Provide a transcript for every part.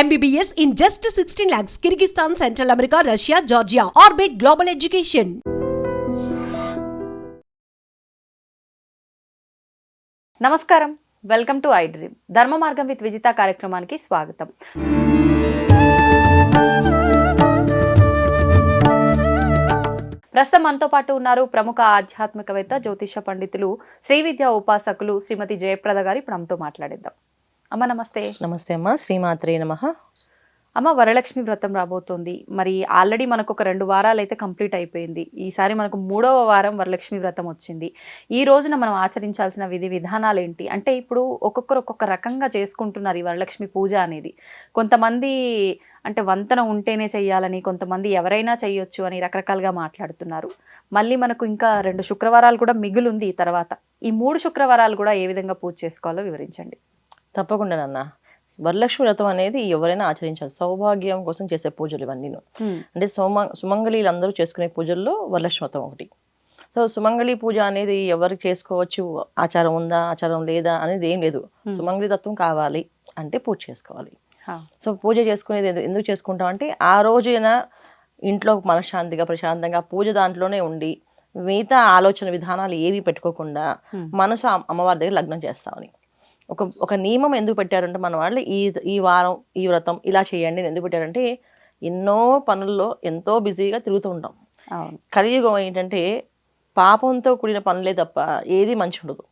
MBBS in just 16 lakhs, Kyrgyzstan central America Russia Georgia Orbit Global Education నమస్కారం. Welcome to I Dream Dharma Margam with Vijitha కార్యక్రమానికి స్వాగతం. ప్రస్తుతం మనతో పాటు ఉన్నారు ప్రముఖ ఆధ్యాత్మికవేత్త జ్యోతిష పండితులు శ్రీ విద్యా ఉపాసకులు శ్రీమతి జయప్రద గారు. ఇప్పుడు మనతో మాట్లాడిద్దాం. అమ్మ నమస్తే. నమస్తే అమ్మ. శ్రీమాత్రే నమ. అమ్మ వరలక్ష్మి వ్రతం రాబోతోంది. మరి ఆల్రెడీ మనకు ఒక రెండు వారాలు అయితే కంప్లీట్ అయిపోయింది. ఈసారి మనకు మూడవ వారం వరలక్ష్మి వ్రతం వచ్చింది. ఈ రోజున మనం ఆచరించాల్సిన విధి విధానాలు ఏంటి? అంటే ఇప్పుడు ఒక్కొక్కరు ఒక్కొక్క రకంగా చేసుకుంటున్నారు ఈ వరలక్ష్మి పూజ అనేది. కొంతమంది అంటే వంతన ఉంటేనే చెయ్యాలని కొంతమంది ఎవరైనా చెయ్యొచ్చు అని రకరకాలుగా మాట్లాడుతున్నారు. మళ్ళీ మనకు ఇంకా రెండు శుక్రవారాలు కూడా మిగులుంది ఈ తర్వాత. ఈ మూడు శుక్రవారాలు కూడా ఏ విధంగా పూజ చేసుకోవాలో వివరించండి. తప్పకుండా నాన్న. వరలక్ష్మి వ్రతం అనేది ఎవరైనా ఆచరించాలి. సౌభాగ్యం కోసం చేసే పూజలు ఇవన్నీ అంటే సోమ సుమంగళీలు అందరూ చేసుకునే పూజల్లో వరలక్ష్మి వ్రతం ఒకటి. సో సుమంగళి పూజ అనేది ఎవరు చేసుకోవచ్చు? ఆచారం ఉందా? ఆచారం లేదా? అనేది ఏం లేదు. సుమంగళి తత్వం కావాలి అంటే పూజ చేసుకోవాలి. సో పూజ చేసుకునేది ఎందు- ఎందుకు చేసుకుంటాం అంటే ఆ రోజైనా ఇంట్లో మనశ్శాంతిగా ప్రశాంతంగా పూజ దాంట్లోనే ఉండి మిగతా ఆలోచన విధానాలు ఏవి పెట్టుకోకుండా. మనసు అమ్- అమ్మవారి దగ్గర లగ్నం చేస్తామని. ఒక ఒక నియమం ఎందుకు పెట్టారంటే మన వాళ్ళు ఈ ఈ వారం ఈ వ్రతం ఇలా చేయండి ఎందుకు పెట్టారంటే ఎన్నో పనుల్లో ఎంతో బిజీగా తిరుగుతూ ఉంటాం. కలియుగం ఏంటంటే పాపంతో కూడిన పనులే తప్ప ఏది మంచి ఉండదు.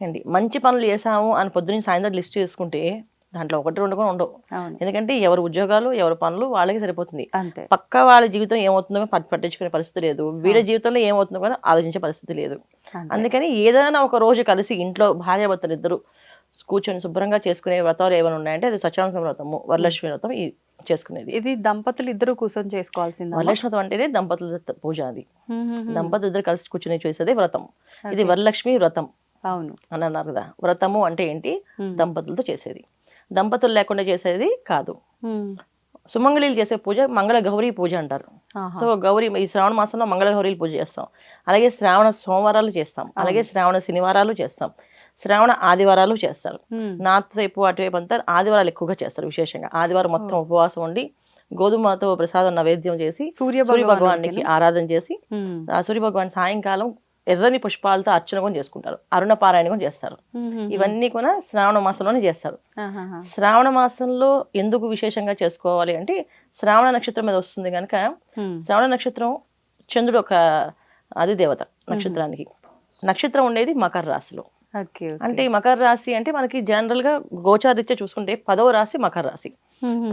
అండి మంచి పనులు చేసాము అని పొద్దున్న సాయంత్రం లిస్ట్ చేసుకుంటే దాంట్లో ఒకటి రెండు కూడా ఉండవు. ఎందుకంటే ఎవరి ఉద్యోగాలు ఎవరి పనులు వాళ్ళకి సరిపోతుంది. అంతే. పక్క వాళ్ళ జీవితం ఏమవుతుందో పట్టించుకునే పరిస్థితి లేదు. వీళ్ళ జీవితంలో ఏమవుతుందో కూడా ఆలోచించే పరిస్థితి లేదు. అందుకని ఏదైనా ఒక రోజు కలిసి ఇంట్లో భార్యాభర్తలు ఇద్దరు కూర్చొని శుభ్రంగా చేసుకునే వ్రతాలు ఏమైనా ఉన్నాయంటే అది సత్యానంద వ్రతము వరలక్ష్మి వ్రతం ఈ చేసుకునేది. ఇది దంపతులు ఇద్దరు కూర్చొని చేసుకోవాల్సింది? వరలక్ష్మి వ్రతం అంటేనే దంపతుల పూజ అది. దంపతులు ఇద్దరు కలిసి కూర్చొని చేసేది వ్రతం. ఇది వరలక్ష్మి వ్రతం. అవును. అని అన్నారు కదా. వ్రతము అంటే ఏంటి. దంపతులతో చేసేది. దంపతులు లేకుండా చేసేది కాదు. సుమంగళీలు చేసే పూజ మంగళ గౌరీ పూజ అంటారు. సో గౌరీ ఈ శ్రావణ మాసంలో మంగళ గౌరీలు పూజ చేస్తాం. అలాగే శ్రావణ సోమవారాలు చేస్తాం. అలాగే శ్రావణ శనివారాలు చేస్తాం. శ్రావణ ఆదివారాలు చేస్తారు. నార్త్ వైపు అటువైపు అంతా ఆదివారాలు ఎక్కువగా చేస్తారు విశేషంగా ఆదివారం మొత్తం ఉపవాసం ఉండి గోధుమతో ప్రసాదం నైవేద్యం చేసి సూర్య భగవానికి ఆరాధన చేసి. ఆ సూర్య భగవాన్ సాయంకాలం ఎర్రని పుష్పాలతో అర్చన కూడా చేసుకుంటారు అరుణ పారాయణ కూడా చేస్తారు. ఇవన్నీ కూడా శ్రావణ మాసంలోనే చేస్తారు. శ్రావణ మాసంలో ఎందుకు విశేషంగా చేసుకోవాలి అంటే శ్రావణ నక్షత్రం మీద వస్తుంది కనుక. శ్రవణ నక్షత్రం చంద్రుడు ఒక అది దేవత నక్షత్రానికి నక్షత్రం ఉండేది మకర రాశిలో. అంటే మకర రాశి అంటే మనకి జనరల్గా గోచారీత్యా చూసుకుంటే పదవ రాశి మకర రాశి.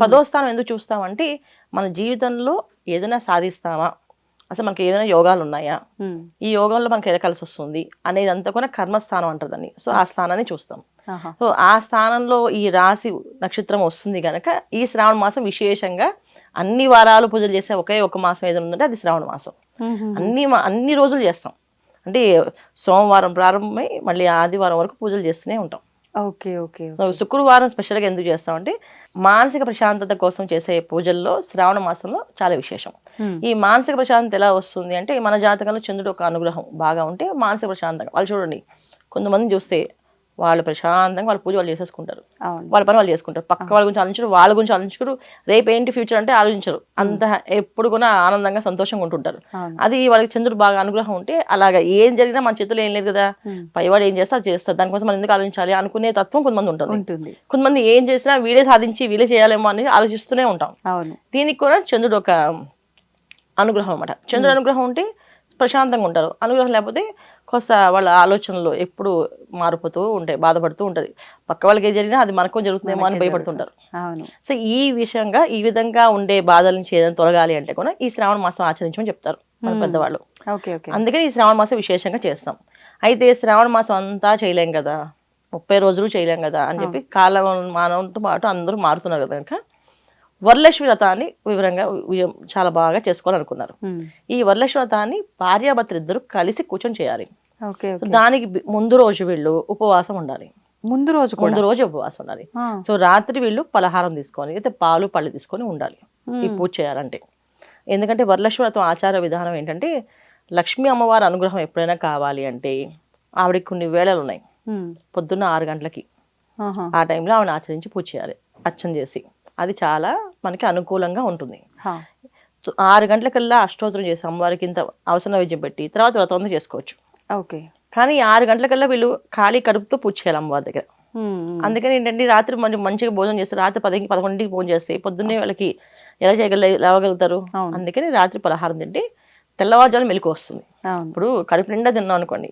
పదో స్థానం ఎందుకు చూస్తామంటే మన జీవితంలో ఏదైనా సాధిస్తామా అసలు మనకి ఏదైనా యోగాలు ఉన్నాయా. ఈ యోగంలో మనకి ఏదో కలిసి వస్తుంది అనేది అంతా కూడా కర్మస్థానం అంటారు దాన్ని సో ఆ స్థానాన్ని చూస్తాం. సో ఆ స్థానంలో ఈ రాశి నక్షత్రం వస్తుంది కనుక ఈ శ్రావణ మాసం విశేషంగా అన్ని వారాలు పూజలు చేసే ఒకే ఒక మాసం ఏదైనా ఉందంటే అది శ్రావణ మాసం. అన్ని అన్ని రోజులు చేస్తాం అంటే సోమవారం ప్రారంభమై మళ్ళీ ఆదివారం వరకు పూజలు చేస్తూనే ఉంటాం. ఓకే ఓకే శుక్రవారం స్పెషల్గా ఎందుకు చేస్తామంటే మానసిక ప్రశాంతత కోసం చేసే పూజల్లో శ్రావణ మాసంలో చాలా విశేషం. ఈ మానసిక ప్రశాంతత ఎలా వస్తుంది అంటే మన జాతకంలో చంద్రుడు ఒక అనుగ్రహం బాగా ఉంటే మానసిక ప్రశాంతంగా. వాళ్ళు చూడండి కొంతమంది చూస్తే వాళ్ళు ప్రశాంతంగా వాళ్ళ పూజ వాళ్ళు చేసేసుకుంటారు. వాళ్ళ పని వాళ్ళు చేసుకుంటారు. పక్క వాళ్ళ గురించి ఆలోచించరు వాళ్ళ గురించి ఆలోచించరు. రేపు ఏంటి ఫ్యూచర్ అంటే ఆలోచించరు. అంత ఎప్పుడు కూడా ఆనందంగా సంతోషంగా ఉంటుంటారు. అది వాళ్ళకి చంద్రుడు బాగా అనుగ్రహం ఉంటే అలాగా ఏం జరిగినా మన చేతుల్లో ఏం లేదు కదా. పైవాడు ఏం చేస్తా అది చేస్తారు దానికోసం మనం ఎందుకు ఆలోచించాలి అనుకునే తత్వం కొంతమంది ఉంటుంది. కొంతమంది ఏం చేసినా వీడే సాధించి వీడే చేయాలేమో అని ఆలోచిస్తూనే ఉంటాం. దీనికి కూడా చంద్రుడు ఒక అనుగ్రహం అన్నమాట. చంద్రుడు అనుగ్రహం ఉంటే ప్రశాంతంగా ఉంటారు. అనుగ్రహం లేకపోతే కొస్త వాళ్ళ ఆలోచనలు ఎప్పుడు మారిపోతూ ఉంటాయి బాధపడుతూ ఉంటది. పక్క వాళ్ళకి ఏం జరిగినా అది మనకు జరుగుతుందేమో అని భయపడుతుంటారు. అవును. సో ఈ విషయంగా ఈ విధంగా ఉండే బాధల నుంచి ఏదైనా తొలగాలి అంటే కూడా ఈ శ్రావణ మాసం ఆచరించమని చెప్తారు మన. పెద్దవాళ్ళు. Okay okay. అందుకని ఈ శ్రావణ మాసం విశేషంగా చేస్తాం. అయితే శ్రావణ మాసం అంతా చేయలేం కదా. ముప్పై రోజులు చేయలేం కదా అని చెప్పి కాలం మానవంతో పాటు అందరూ మారుతున్నారు కదా కనుక వరలక్ష్మి వ్రతాన్ని వివరంగా చాలా బాగా చేసుకోవాలనుకున్నారు. ఈ వరలక్ష్మి వ్రతాన్ని భార్యాభర్తలు ఇద్దరు కలిసి కూర్చొని చేయాలి. దానికి ముందు రోజు వీళ్ళు ఉపవాసం ఉండాలి. ముందు రోజు ముందు రోజు ఉపవాసం ఉండాలి. సో రాత్రి వీళ్ళు పలహారం తీసుకొని అయితే పాలు పళ్ళు తీసుకొని ఉండాలి. ఈ. పూజ చేయాలంటే. ఎందుకంటే వరలక్ష్మి వ్రతం ఆచార విధానం ఏంటంటే లక్ష్మీ అమ్మవారి అనుగ్రహం ఎప్పుడైనా కావాలి అంటే ఆవిడకి కొన్ని వేళలు ఉన్నాయి. పొద్దున్న ఆరు గంటలకి. ఆ టైంలో ఆవిడ ఆచరించి పూజ చేయాలి. అర్చన చేసి. అది చాలా మనకి అనుకూలంగా ఉంటుంది. ఆరు గంటలకల్లా అష్టోత్తరం చేసి అమ్మవారికి ఇంత అవసరం నైవేద్యం పెట్టి తర్వాత వ్రతం చేసుకోవచ్చు. ఓకే. కానీ ఆరు గంటలకల్లా వీళ్ళు ఖాళీ కడుపుతో పూజ చేయాలి అమ్మవారి దగ్గర. అందుకని ఏంటంటే రాత్రి మంచి మంచిగా భోజనం చేస్తే రాత్రి పదికి పదకొండింటికి భోజనం చేస్తే పొద్దున్నే వాళ్ళకి ఎలా చేయగల లేవగలుగుతారు. అందుకని రాత్రి పలహారం తింటే తెల్లవారుజాము మెలకు వస్తుంది. ఇప్పుడు కడుపు నిండా తిన్నాం అనుకోండి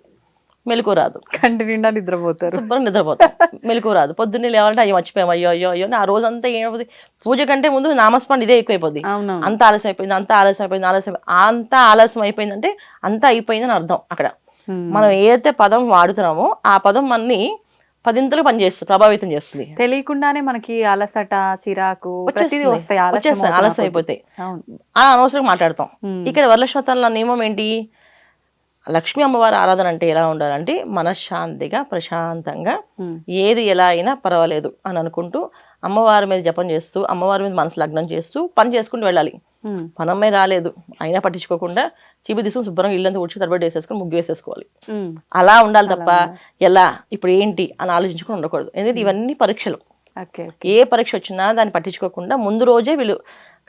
మెలకు రాదు. కంటి నిండా నిద్రపోతారు. శుభ్రం నిద్రపోతాం మెలకు రాదు. పొద్దున్నే లేవాలంటే అయ్యో మర్చిపోయాం అయ్యో అయ్యో అయ్యో ఆ రోజంతా ఏమవుతుంది పూజ కంటే ముందు నామస్మరణ ఇదే ఎక్కువైపోద్ది. అంత ఆలస్యం అయిపోయింది అంత ఆలస్యం అయిపోయింది ఆలస్యం అంత ఆలస్యం అయిపోయిందంటే అంత అయిపోయిందని అర్థం అక్కడ. మనం ఏదైతే పదం వాడుతున్నామో ఆ పదం మనని పదింతలు పనిచేస్తుంది ప్రభావితం చేస్తుంది. తెలియకుండానే మనకి అలసట చిరాకు వచ్చేస్తాయి, ఆలస్యం. అయిపోతాయి. ఆ అనవసరంగా మాట్లాడతాం. ఇక్కడ వరలక్ష్మతాల నియమం ఏంటి? లక్ష్మీ అమ్మవారి ఆరాధన అంటే ఎలా ఉండాలంటే మనశ్శాంతిగా ప్రశాంతంగా. ఏది ఎలా అయినా పర్వాలేదు అని అనుకుంటూ అమ్మవారి మీద జపం చేస్తూ అమ్మవారి మీద మనసు లగ్నం చేస్తూ పని చేసుకుంటూ వెళ్ళాలి. పనమ్మే రాలేదు. అయినా పట్టించుకోకుండా చీపు తీసుకుని శుభ్రంగా ఇల్లంతా ఉడిచి తరబడి వేసేసుకొని ముగ్గు వేసేసుకోవాలి. అలా ఉండాలి తప్ప ఎలా? ఇప్పుడు ఏంటి? అని ఆలోచించుకుని ఉండకూడదు. ఎందుకంటే ఇవన్నీ పరీక్షలు. ఏ పరీక్ష వచ్చినా దాన్ని పట్టించుకోకుండా ముందు రోజే వీళ్ళు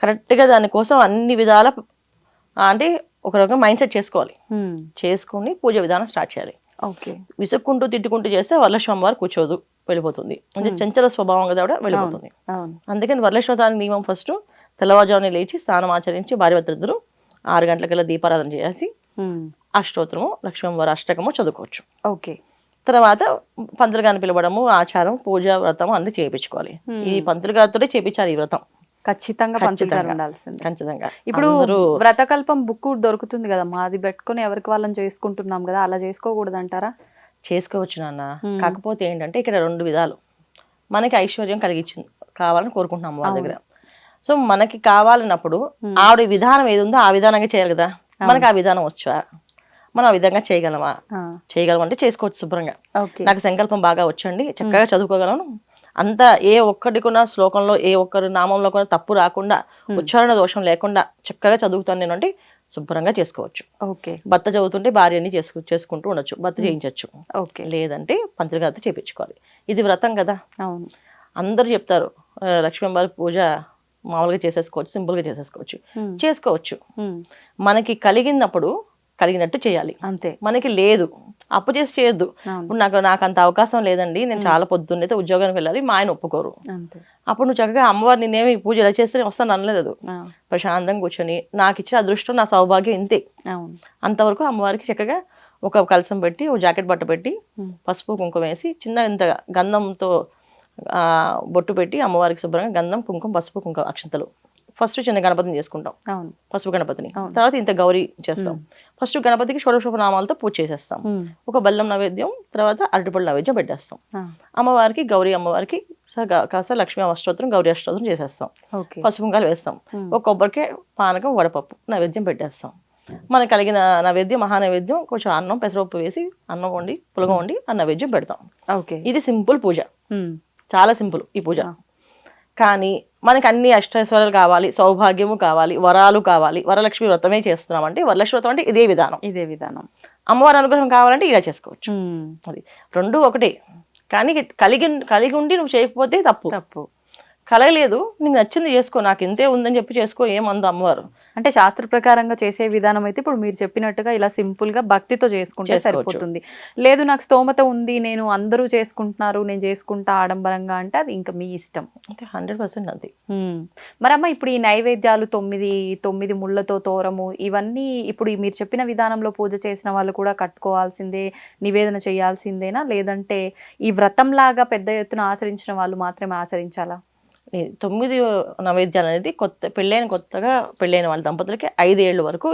కరెక్ట్గా దానికోసం అన్ని విధాల అంటే ఒక రకంగా మైండ్ సెట్ చేసుకోవాలి. ఉమ్. చేసుకొని పూజ విధానం స్టార్ట్ చేయాలి. ఓకే విసుక్కుంటూ తిట్టుకుంటూ చేస్తే వరలక్ష్మి అమ్మవారు కూర్చోదు వెళ్ళిపోతుంది. అంటే చంచల స్వభావం కదా కూడా వెళ్ళిపోతుంది. అందుకని వరలక్ష్మతానికి నియమం ఫస్ట్ తెల్లవారుజామున లేచి స్నానం ఆచరించి భార్య భర్తలిద్దరూ ఆరు గంటలకల్లా దీపారాధన చేసి ఉమ్. అష్టోత్తరము లక్ష్మీ అమ్మవారి అష్టకము చదువుకోవచ్చు. ఓకే తర్వాత పంతులు గారిని పిలవడము ఆచారం పూజ వ్రతం అన్ని చేయించుకోవాలి. ఈ పంతులు గారితోనే చేయించాలి ఈ వ్రతం. ఖచ్చితంగా ఖచ్చితంగా. ఉండాల్సిందే ఖచ్చితంగా. ఇప్పుడు వ్రతకల్పం బుక్ దొరుకుతుంది కదమ్మా అది పెట్టుకొని ఎవరికి వాళ్ళని చేసుకుంటున్నాం కదా అలా చేసుకోకూడదు అంటారా చేసుకోవచ్చు నాన్న. కాకపోతే ఏంటంటే ఇక్కడ రెండు విధాలు. మనకి ఐశ్వర్యం కలిగించింది కావాలని కోరుకుంటున్నాం వాళ్ళ దగ్గర. సో మనకి కావాలన్నప్పుడు ఆవిడ విధానం ఏది ఉందో ఆ విధానంగా చేయాలి కదా. మనకి ఆ విధానం వచ్చా? మనం ఆ విధంగా చేయగలమా? చేయగలం అంటే చేసుకోవచ్చు శుభ్రంగా. నాకు సంకల్పం బాగా వచ్చండి. చక్కగా చదువుకోగలను. అంతా ఏ ఒక్కటికున్న శ్లోకంలో ఏ ఒక్కరి నామంలో కూడా తప్పు రాకుండా ఉచ్చారణ దోషం లేకుండా చక్కగా చదువుతాను నేను అంటే శుభ్రంగా చేసుకోవచ్చు. ఓకే. భర్త చదువుతుంటే భార్యని చేసుకు చేసుకుంటూ ఉండొచ్చు. భర్త చేయించవచ్చు ఓకే. లేదంటే పంతులు గారితో చేయించుకోవాలి ఇది వ్రతం కదా? అవును. అందరూ చెప్తారు "ఆ, లక్ష్మీ అమ్మవారి పూజ మామూలుగా చేసేసుకోవచ్చు సింపుల్గా చేసేసుకోవచ్చు. ఉమ్. చేసుకోవచ్చు. మనకి కలిగినప్పుడు కలిగినట్టు చేయాలి. అంతే. మనకి లేదు అప్పు చేసి చేయొద్దు. ఇప్పుడు నాకు నాకు అంత అవకాశం లేదండి. నేను చాలా పొద్దున్నైతే ఉద్యోగానికి వెళ్ళాలి. మా ఆయన ఒప్పుకోరు. అప్పుడు నువ్వు చక్కగా అమ్మవారు నేనేమి పూజ ఇలా చేస్తే వస్తాను అనలేదు ప్రశాంతంగా కూర్చొని నాకు ఇచ్చిన అదృష్టం నా సౌభాగ్యం ఇంతే. అంతవరకు అమ్మవారికి చక్కగా ఒక కలసం పెట్టి ఒక జాకెట్ బట్ట పెట్టి. పసుపు కుంకుమ వేసి చిన్న ఇంత గంధంతో బొట్టు పెట్టి అమ్మవారికి శుభ్రంగా గంధం కుంకుమ పసుపు కుంకుమ అక్షంతలు. ఫస్ట్ చిన్న గణపతిని చేసుకుంటాం. అవును. పసుపు గణపతిని. తర్వాత ఇంత గౌరీ చేస్తాం. ఫస్ట్ గణపతికి షోడశోప నామాలతో పూజ చేసేస్తాం. ఒక బెల్లం నైవేద్యం తర్వాత అరటిపళ్ళు నైవేద్యం పెట్టేస్తాం. అమ్మవారికి గౌరీ అమ్మవారికి కాస్త లక్ష్మీ అష్టోత్తరం గౌరీ అష్టోత్తరం చేసేస్తాం. పసుపు కుంకాలు వేస్తాం. ఒక కొబ్బరికాయ పానకం వడపప్పు నైవేద్యం పెట్టేస్తాం. మనకు కలిగిన నైవేద్యం మహా నైవేద్యం కొంచెం అన్నం పెసరపప్పు వేసి అన్నం వండి పులగం వండి ఆ నైవేద్యం పెడతాం. ఓకే. ఇది సింపుల్ పూజ. చాలా సింపుల్ ఈ పూజ. కానీ మనకి అన్ని అష్టైశ్వర్యాలు కావాలి సౌభాగ్యము కావాలి వరాలు కావాలి వరలక్ష్మి వ్రతమే చేస్తున్నాం అంటే వరలక్ష్మి వ్రతం అంటే ఇదే విధానం. ఇదే విధానం. అమ్మవారి అనుగ్రహం కావాలంటే ఇలా చేసుకోవచ్చు. అది రెండు ఒకటే. కానీ కలిగి కలిగి ఉండి నువ్వు చేయకపోతే తప్పు. తప్పు. కలగలేదు నీకు నచ్చింది చేసుకో నాకు ఇంతే ఉందని చెప్పి చేసుకో ఏమందు అమ్మవారు. అంటే శాస్త్ర ప్రకారంగా చేసే విధానం అయితే ఇప్పుడు మీరు చెప్పినట్టుగా ఇలా సింపుల్గా భక్తితో చేసుకుంటే. సరిపోతుంది. లేదు నాకు స్తోమత ఉంది నేను అందరూ చేసుకుంటున్నారు నేను చేసుకుంటా ఆడంబరంగా అంటే అది ఇంకా మీ ఇష్టం. అంటే హండ్రెడ్ పర్సెంట్ అది. మరమ్మ ఇప్పుడు ఈ నైవేద్యాలు తొమ్మిది తొమ్మిది ముళ్ళతో తోరము ఇవన్నీ ఇప్పుడు మీరు చెప్పిన విధానంలో పూజ చేసిన వాళ్ళు కూడా కట్టుకోవాల్సిందే నివేదన చేయాల్సిందేనా? లేదంటే ఈ వ్రతం లాగా పెద్ద ఎత్తున ఆచరించిన వాళ్ళు మాత్రమే ఆచరించాలా? తొమ్మిది నైవేద్యాలు అనేది కొత్త పెళ్ళైన కొత్తగా పెళ్ళైన వాళ్ళ దంపతులకి ఐదేళ్ళ వరకు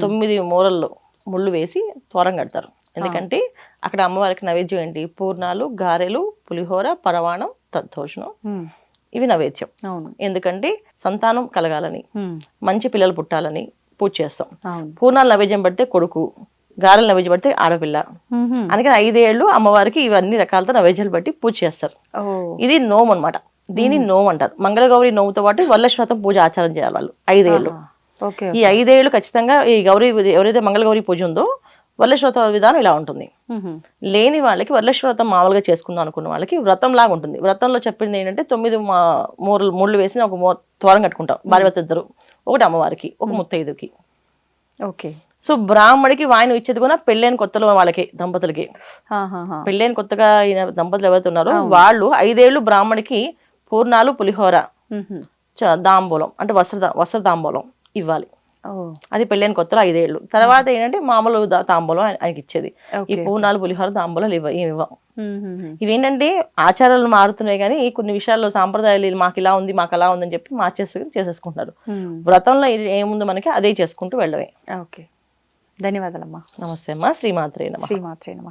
తొమ్మిది మూరల్లో ముళ్ళు వేసి తోరం కడతారు. ఎందుకంటే అక్కడ అమ్మవారికి నైవేద్యం ఏంటి? పూర్ణాలు గారెలు పులిహోర పరవాణం తద్దోషణం. ఇవి నైవేద్యం. అవును. ఎందుకంటే సంతానం కలగాలని. మంచి పిల్లలు పుట్టాలని పూజ చేస్తాం. పూర్ణాలు నైవేద్యం పెడితే కొడుకు గారెలు నైవేద్యం పెడితే ఆడపిల్ల. అందుకని ఐదేళ్ళు అమ్మవారికి ఇవన్నీ రకాలతో నైవేద్యాలు పెట్టి పూజ చేస్తారు. ఇది నోము అన్నమాట. దీన్ని నోము అంటారు. మంగళగౌరి నోముతో పాటు వరలక్ష్మతం పూజ ఆచారం చేయాలి వాళ్ళు. ఐదేళ్ళు ఓకే ఈ ఐదేళ్ళు ఖచ్చితంగా ఈ గౌరీ ఎవరైతే మంగళగౌరి పూజ ఉందో వరలక్ష్మి వ్రతం విధానం ఇలా ఉంటుంది. లేని వాళ్ళకి వరలక్ష్మి వ్రతం మామూలుగా చేసుకుందాం అనుకున్న వాళ్ళకి వ్రతం లాగా ఉంటుంది. వ్రతంలో చెప్పింది ఏంటంటే తొమ్మిది మూరలు ముళ్ళు వేసి ఒక మో తోరం కట్టుకుంటాం. భార్య ఇద్దరు. ఒకటి అమ్మవారికి ఒక ముత్తైదుకి ఓకే. సో బ్రాహ్మడికి వాయిన ఇచ్చేది కూడా పెళ్ళైన కొత్తలో వాళ్ళకి దంపతులకి. పెళ్ళైన కొత్తగా అయిన దంపతులు ఎవరైతే ఉన్నారో వాళ్ళు ఐదేళ్ళు బ్రాహ్మడికి పూర్ణాలు పులిహోర దాంబూలం అంటే వస్త్ర వస్త్ర దాంబూలం ఇవ్వాలి. ఓ. అది పెళ్ళైన కొత్తలో ఐదేళ్ళు తర్వాత ఏంటంటే మామూలు తాంబూలం ఆయన- ఆయనకి ఇచ్చేది ఈ పూర్ణాలు పులిహోర దాంబూలం ఇవ్వ ఏమి ఇవ్వం. ఇవేంటంటే ఆచారాలు మారుతున్నాయి కానీ కొన్ని విషయాల్లో సాంప్రదాయాలు మాకు ఇలా ఉంది మాకు అలా ఉందని చెప్పి మార్చేసి చేసేసుకుంటున్నారు మ్మ్. వ్రతంలో ఇది ఏముందో మనకి అదే చేసుకుంటూ వెళ్ళవే ఓకే. ధన్యవాదాలమ్మా. నమస్తే అమ్మా. శ్రీమాత్రే నమ. శ్రీమాత్రే నమ.